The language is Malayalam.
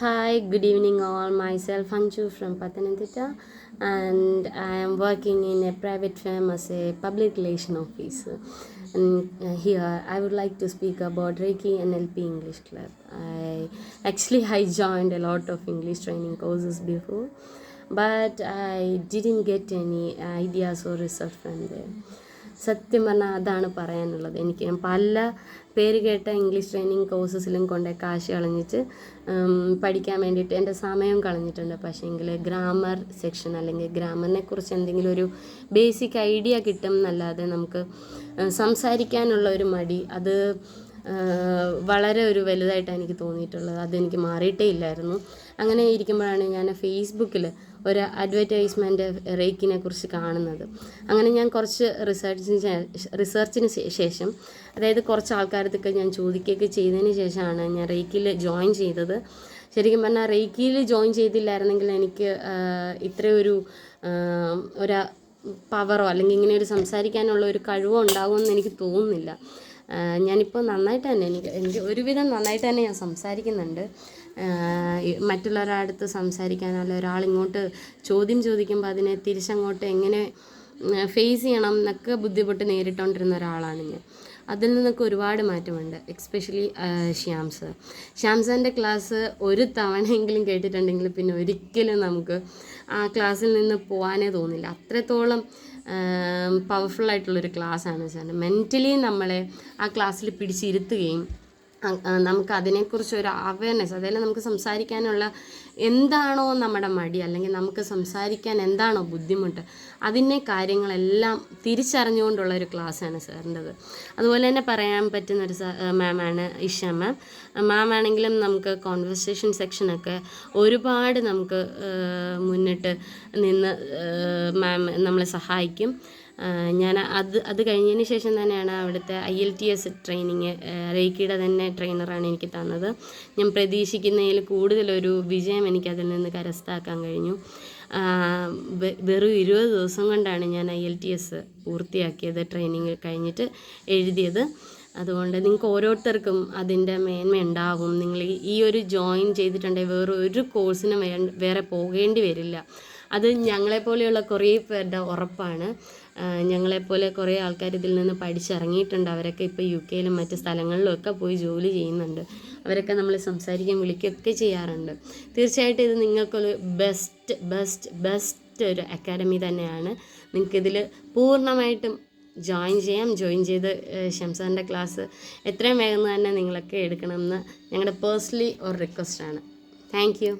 Hi, good evening all. Myself Anju from Patananthitta and I am working in a private firm as a public relation officer. And uh, here I would like to speak about Reiki NLP English Club. I actually I joined a lot of English training courses before, but I didn't get any ideas or result from there. സത്യം പറഞ്ഞാൽ അതാണ് പറയാനുള്ളത്. എനിക്ക് ഞാൻ പല പേര് കേട്ട ഇംഗ്ലീഷ് ട്രെയിനിങ് കോഴ്സസിലും കൊണ്ടേ കാശ് കളഞ്ഞിട്ട് പഠിക്കാൻ വേണ്ടിയിട്ട് എന്റെ സമയം കളഞ്ഞിട്ടുണ്ട്. പക്ഷേ എങ്കിൽ ഗ്രാമർ സെക്ഷൻ അല്ലെങ്കിൽ ഗ്രാമറിനെ കുറിച്ച് എന്തെങ്കിലും ഒരു ബേസിക് ഐഡിയ കിട്ടും എന്നല്ലാതെ നമുക്ക് സംസാരിക്കാനുള്ള ഒരു മടി അത് വളരെ ഒരു വലുതായിട്ടാണ് എനിക്ക് തോന്നിയിട്ടുള്ളത്. അതെനിക്ക് മാറിയിട്ടേ ഇല്ലായിരുന്നു. അങ്ങനെ ഇരിക്കുമ്പോഴാണ് ഞാൻ ഫേസ്ബുക്കിൽ ഒരു അഡ്വെർടൈസ്മെന്റ് റേക്കിനെ കുറിച്ച് കാണുന്നത്. അങ്ങനെ ഞാൻ കുറച്ച് റിസർച്ചിന് റിസർച്ചിന് ശേഷം അതായത് കുറച്ച് ആൾക്കാരത്തൊക്കെ ഞാൻ ചോദിക്കുകയൊക്കെ ചെയ്തതിന് ശേഷമാണ് ഞാൻ റേക്കിൽ ജോയിൻ ചെയ്തത്. ശരിക്കും പറഞ്ഞാൽ റേക്കിയിൽ ജോയിൻ ചെയ്തില്ലായിരുന്നെങ്കിൽ എനിക്ക് ഇത്രയൊരു ഒരു പവറോ അല്ലെങ്കിൽ ഇങ്ങനെ ഒരു സംസാരിക്കാനുള്ള ഒരു കഴിവോ ഉണ്ടാകുമെന്ന് എനിക്ക് തോന്നുന്നില്ല. ഞാനിപ്പോൾ നന്നായിട്ട് തന്നെ എനിക്ക് എനിക്ക് ഒരുവിധം നന്നായിട്ട് തന്നെ ഞാൻ സംസാരിക്കുന്നുണ്ട്. സംസാരിക്കാൻ മറ്റുള്ളവരുടെ അടുത്ത് സംസാരിക്കാനല്ല ഒരാളിങ്ങോട്ട് ചോദ്യം ചോദിക്കുമ്പോൾ അതിനെ തിരിച്ചങ്ങോട്ട് എങ്ങനെ ഫേസ് ചെയ്യണം എന്നൊക്കെ ബുദ്ധിമുട്ട് നേരിട്ടുകൊണ്ടിരുന്ന ഒരാളാണ് ഞാൻ. അതിൽ നിന്നൊക്കെ ഒരുപാട് മാറ്റമുണ്ട് എക്സ്പെഷ്യലി ശ്യാം സർ ക്ലാസ് ഒരു തവണയെങ്കിലും കേട്ടിട്ടുണ്ടെങ്കിൽ പിന്നെ ഒരിക്കലും നമുക്ക് ആ ക്ലാസ്സിൽ നിന്ന് പോകാനേ തോന്നില്ല. അത്രത്തോളം പവർഫുൾ ആയിട്ടുള്ളൊരു ക്ലാസ്സാണ് സാറിന്. മെന്റലി നമ്മളെ ആ ക്ലാസ്സിൽ പിടിച്ചിരുത്തുകയും നമുക്ക് അതിനെക്കുറിച്ച് ഒരു അവയർനെസ് അതായത് നമുക്ക് സംസാരിക്കാനുള്ള എന്താണോ നമ്മുടെ മടി അല്ലെങ്കിൽ നമുക്ക് സംസാരിക്കാൻ എന്താണോ ബുദ്ധിമുട്ട് അതിന്റെ കാര്യങ്ങളെല്ലാം തിരിച്ചറിഞ്ഞുകൊണ്ടുള്ള ഒരു ക്ലാസ്സാണ് സാറിന്റെത്. അതുപോലെ തന്നെ പറയാൻ പറ്റുന്ന ഒരു മാമാണ് ഇഷ മാം മാം ആണെങ്കിലും നമുക്ക് കോൺവെർസേഷൻ സെക്ഷനൊക്കെ ഒരുപാട് നമുക്ക് മുന്നിട്ട് നിന്ന് മാം നമ്മളെ സഹായിക്കും. ഞാൻ അത് അത് കഴിഞ്ഞതിന് ശേഷം തന്നെയാണ് അവിടുത്തെ I L T S training റേക്കിയുടെ തന്നെ ട്രെയിനറാണ് എനിക്ക് തന്നത്. ഞാൻ പ്രതീക്ഷിക്കുന്നതിൽ കൂടുതലൊരു വിജയം എനിക്ക് അതിൽ നിന്ന് കരസ്ഥാക്കാൻ കഴിഞ്ഞു. വെറും ഇരുപത് ദിവസം കൊണ്ടാണ് ഞാൻ ഐ എൽ ടി എസ് പൂർത്തിയാക്കിയത് ട്രെയിനിങ് കഴിഞ്ഞിട്ട് എഴുതിയത്. അതുകൊണ്ട് നിങ്ങൾക്ക് ഓരോരുത്തർക്കും അതിന്റെ മേന്മ ഉണ്ടാകും നിങ്ങൾ ഈ ഒരു ജോയിൻ ചെയ്തിട്ടുണ്ടെങ്കിൽ വേറെ ഒരു കോഴ്സിനും വേറെ പോകേണ്ടി വരില്ല. അത് ഞങ്ങളെപ്പോലെയുള്ള കുറേ പേരുടെ ഉറപ്പാണ്. ഞങ്ങളെപ്പോലെ കുറേ ആൾക്കാർ ഇതിൽ നിന്ന് പഠിച്ചിറങ്ങിയിട്ടുണ്ട്. അവരൊക്കെ ഇപ്പോൾ യു കെയിലും മറ്റ് സ്ഥലങ്ങളിലും ഒക്കെ പോയി ജോലി ചെയ്യുന്നുണ്ട്. അവരൊക്കെ നമ്മൾ സംസാരിക്കാൻ വിളിക്കുകയൊക്കെ ചെയ്യാറുണ്ട്. തീർച്ചയായിട്ടും ഇത് നിങ്ങൾക്കൊരു ബെസ്റ്റ് ബെസ്റ്റ് ബെസ്റ്റ് ഒരു അക്കാഡമി തന്നെയാണ്. നിങ്ങൾക്കിതിൽ പൂർണമായിട്ടും ജോയിൻ ചെയ്യാം. ജോയിൻ ചെയ്ത് ഷംസാറിന്റെ ക്ലാസ് എത്രയും വേഗം തന്നെ നിങ്ങളൊക്കെ എടുക്കണമെന്ന് ഞങ്ങളുടെ പേഴ്സണലി ഒരു റിക്വസ്റ്റാണ് താങ്ക് യു.